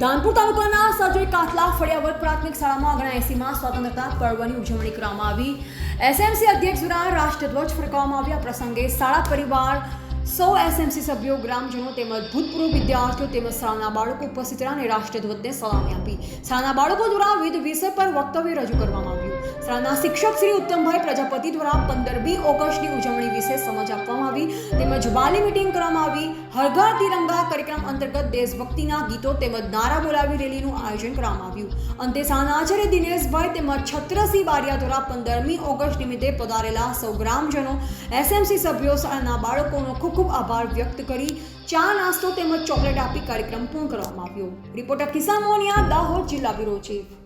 ધાનપુર તાલુકાના સજોઈ કાથલા ફળિયાવર પ્રાથમિક શાળામાં ઓગણા એસીમાં સ્વતંત્રતા પર્વની ઉજવણી કરવામાં આવી. એસએમસી અધ્યક્ષ દ્વારા રાષ્ટ્રધ્વજ ફરકાવવામાં આવ્યા. પ્રસંગે શાળા પરિવાર, સૌ એસએમસી સભ્યો, ગ્રામજનો તેમજ ભૂતપૂર્વ વિદ્યાર્થીઓ તેમજ શાળાના બાળકો ઉપસ્થિત રહ્યા અને રાષ્ટ્રધ્વજને સલામી આપી. શાળાના બાળકો દ્વારા વિવિધ વિષય પર વક્તવ્ય રજૂ કરવામાં શાળાના શિક્ષક શ્રી ઉત્તમભાઈ પ્રજાપતિ દ્વારા પંદરમી ઓગસ્ટની ઉજવણી વિશે સમજ આપવામાં આવી. તેમજ વાલી મિટિંગ કરવામાં આવી. હરઘર તિરંગા કાર્યક્રમ અંતર્ગત દેશભક્તિના ગીતો તેમજ નારા બોલાવી રેલીનું આયોજન કરવામાં આવ્યું. અંતે શાળાના આચાર્ય દિનેશભાઈ તેમજ છત્રસિંહ બારિયા દ્વારા પંદરમી ઓગસ્ટ નિમિત્તે પધારેલા સૌ ગ્રામજનો, એસએમસી સભ્યો, શાળાના બાળકોનો ખૂબ ખૂબ આભાર વ્યક્ત કરી ચા, નાસ્તો તેમજ ચોકલેટ આપી કાર્યક્રમ પૂર્ણ કરવામાં આવ્યો. રિપોર્ટર કિસાન મોનિયા દાહોદ જિલ્લા બ્યુરો ચીફ.